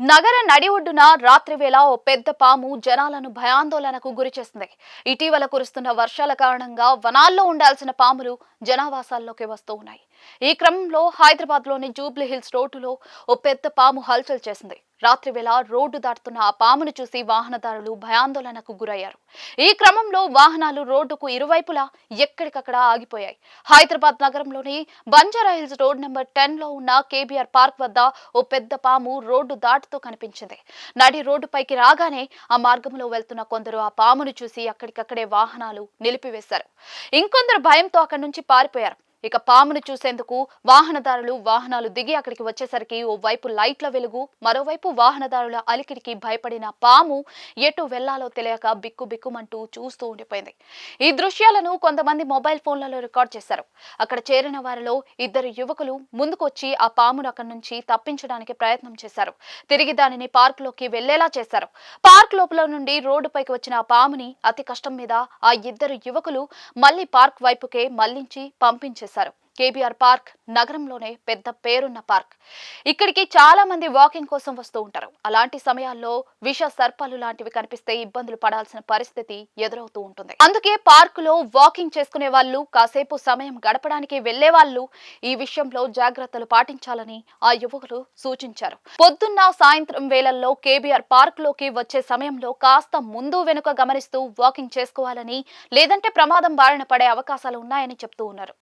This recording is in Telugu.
నగర నడి ఒడ్డున రాత్రివేళ ఓ పెద్ద పాము జనాలను భయాందోళనకు గురిచేస్తుంది ఇటీవల కురుస్తున్న వర్షాల కారణంగా వనాల్లో ఉండాల్సిన పాములు జనావాసాల్లోకి వస్తూ ఉన్నాయి. ఈ క్రమంలో హైదరాబాద్లోని జూబ్లీ హిల్స్ రోడ్డులో ఓ పెద్ద పాము హల్చల్ చేసింది. రాత్రివేళ రోడ్డు దాటుతున్న ఆ పామును చూసి వాహనదారులు భయాందోళనకు గురయ్యారు. ఈ క్రమంలో వాహనాలు రోడ్డుకు ఇరువైపులా ఎక్కడికక్కడ ఆగిపోయాయి. హైదరాబాద్ నగరంలోని బంజారాహిల్స్ రోడ్ నెంబర్ టెన్లో ఉన్న కేబీఆర్ పార్క్ వద్ద ఓ పెద్ద పాము రోడ్డు దాటుతూ కనిపించింది. నడి రోడ్డుపైకి రాగానే ఆ మార్గంలో వెళ్తున్న కొందరు ఆ పామును చూసి అక్కడికక్కడే వాహనాలు నిలిపివేశారు. ఇంకొందరు భయంతో అక్కడి నుంచి పారిపోయారు. ఇక పామును చూసేందుకు వాహనదారులు వాహనాలు దిగి అక్కడికి వచ్చేసరికి ఓ వైపు లైట్ల వెలుగు మరోవైపు వాహనదారుల అలికిడికి భయపడిన పాము ఎటు వెళ్ళాలో తెలియక బిక్కు బిక్కుమంటూ చూస్తూ ఉండిపోయింది. ఈ దృశ్యాలను కొంతమంది మొబైల్ ఫోన్లలో రికార్డ్ చేశారు. అక్కడ చేరిన వారిలో ఇద్దరు యువకులు ముందుకొచ్చి ఆ పామును అక్కడి నుంచి తప్పించడానికి ప్రయత్నం చేశారు. తిరిగి దానిని పార్క్లోకి వెళ్ళేలా చేశారు. పార్క్ లోపల నుండి రోడ్డుపైకి వచ్చిన ఆ పాముని అతి కష్టం మీద ఆ ఇద్దరు యువకులు మళ్ళీ పార్క్ వైపుకే మళ్ళించి చేశారు. కేబీఆర్ పార్క్ నగరంలోనే పెద్ద పేరున్న పార్క్. ఇక్కడికి చాలా మంది వాకింగ్ కోసం వస్తూ ఉంటారు. అలాంటి సమయాల్లో విష సర్పాలు లాంటివి కనిపిస్తే ఇబ్బందులు పడాల్సిన పరిస్థితి ఎదురవుతూ ఉంటుంది. అందుకే పార్క్లో వాకింగ్ చేసుకునే వాళ్ళు కాసేపు సమయం గడపడానికి వెళ్ళే వాళ్ళు ఈ విషయంలో జాగ్రత్తలు పాటించాలని ఆ యువకులు సూచించారు. పొద్దున్న సాయంత్రం వేళల్లో కేబీఆర్ పార్క్లోకి వచ్చే సమయంలో కాస్త ముందు వెనుక గమనిస్తూ వాకింగ్ చేసుకోవాలని లేదంటే ప్రమాదం బారిన పడే అవకాశాలు ఉన్నాయని చెప్తూ ఉన్నారు.